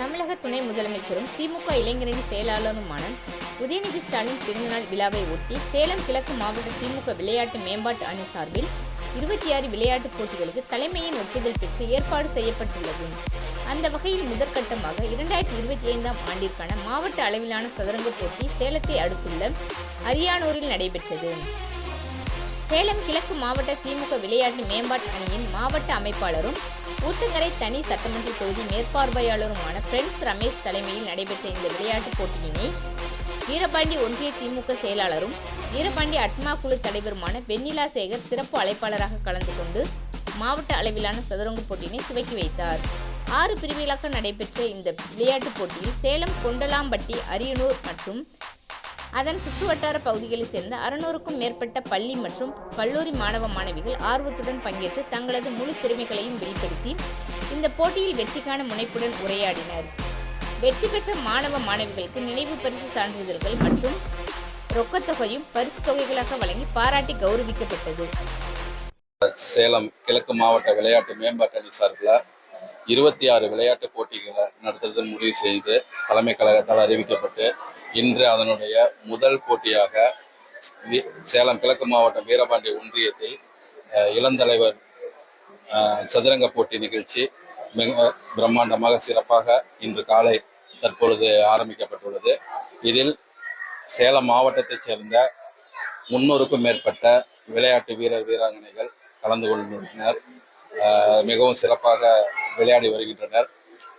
தமிழக துணை முதலமைச்சரும் திமுக இளைஞரணி செயலாளருமான உதயநிதி ஸ்டாலின் பிறந்தநாள் விழாவை ஒட்டி சேலம் கிழக்கு மாவட்ட திமுக விளையாட்டு மேம்பாட்டு அணி சார்பில் இருபத்தி ஆறு விளையாட்டுப் போட்டிகளுக்கு தலைமையின் ஒப்புதல் பெற்று ஏற்பாடு செய்யப்பட்டுள்ளது. அந்த வகையில் முதற்கட்டமாக இரண்டாயிரத்தி இருபத்தி ஐந்தாம் ஆண்டிற்கான மாவட்ட அளவிலான சதுரங்க போட்டி சேலத்தை அடுத்துள்ள அரியானூரில் நடைபெற்றது. சேலம் கிழக்கு மாவட்ட திமுக விளையாட்டு மேம்பாட்டு அணியின் மாவட்ட அமைப்பாளரும் ஊத்தங்கரை தனி சட்டமன்ற தொகுதி மேற்பார்வையாளருமான பிரின்ஸ் ரமேஷ் தலைமையில் நடைபெற்ற இந்த விளையாட்டுப் போட்டியினை வீரபாண்டி ஒன்றிய திமுக செயலாளரும் வீரபாண்டி அட்மா குழு தலைவருமான வெண்ணிலா சேகர் சிறப்பு அழைப்பாளராக கலந்து கொண்டு மாவட்ட அளவிலான சதுரங்க போட்டியினை துவக்கி வைத்தார். ஆறு பிரிவுகளாக நடைபெற்ற இந்த விளையாட்டுப் போட்டியில் சேலம் கொண்டலாம்பட்டி அரியனூர் மற்றும் அதன் சுற்றுவட்டார பகுதிகளைச் சேர்ந்த அறுநூறுக்கும் மேற்பட்ட பள்ளி மற்றும் கல்லூரி மாணவ மாணவிகள் ஆர்வத்துடன் பங்கேற்று தங்களது முழு திறமைகளையும் வெளிப்படுத்தி இந்த போட்டியில் வெற்றிக்கான முனைப்புடன் உரையாடினர். வெற்றி பெற்ற மாணவ மாணவிகளுக்கு நினைவு பரிசு சான்றிதழ்கள் மற்றும் ரொக்கத்தொகையும் பரிசு தொகைகளாக வழங்கி பாராட்டி கௌரவிக்கப்பட்டது. சேலம் கிழக்கு மாவட்ட விளையாட்டு மேம்பாட்டு அணி சார்பில் இருபத்தி ஆறு விளையாட்டு போட்டிகளை நடத்துறது முடிவு செய்து தலைமை கழகத்தால் அறிவிக்கப்பட்டு இன்று அதனுடைய முதல் போட்டியாக சேலம் கிழக்கு மாவட்டம் வீரபாண்டி ஒன்றியத்தில் இளந்தலைவர் சதுரங்க போட்டி நிகழ்ச்சி மிக பிரம்மாண்டமாக சிறப்பாக இன்று காலை தற்பொழுது ஆரம்பிக்கப்பட்டுள்ளது. இதில் சேலம் மாவட்டத்தைச் சேர்ந்த முன்னூறுக்கும் மேற்பட்ட விளையாட்டு வீரர் வீராங்கனைகள் கலந்து கொண்டுள்ளனர் ஆஹ் மிகவும் சிறப்பாக விளையாடி வருகின்றனர்.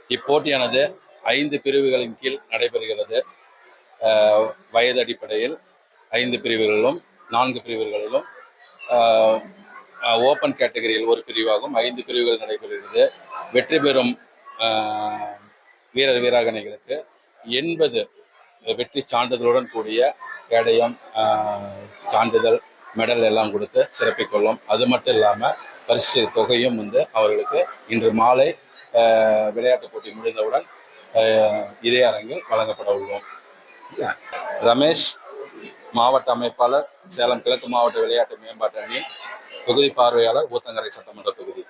இப்போட்டியானது ஐந்து பிரிவுகளின் கீழ் நடைபெறுகிறது. வயது அடிப்படையில் ஐந்து பிரிவுகளிலும் நான்கு பிரிவுகளிலும் ஓப்பன் கேட்டகரியில் ஒரு பிரிவாகும். ஐந்து பிரிவுகள் நடைபெறுகிறது. வெற்றி பெறும் வீரர் வீராங்கனைகளுக்கு எண்பது வெற்றி சான்றிதழுடன் கூடிய கேடயம் சான்றிதழ் மெடல் எல்லாம் கொடுத்து சிறப்பிக்கொள்ளும். அது மட்டும் இல்லாமல் பரிசு தொகையும் வந்து அவர்களுக்கு இன்று மாலை விளையாட்டுப் போட்டி முடிந்தவுடன் இதே அரங்கில் வழங்கப்பட உள்ளோம். ரமேஷ் மாவட்ட அமைப்பாளர் சேலம் கிழக்கு மாவட்ட விளையாட்டு மேம்பாட்டு அணி தொகுதி பார்வையாளர் ஊத்தங்கரை சட்டமன்ற தொகுதி.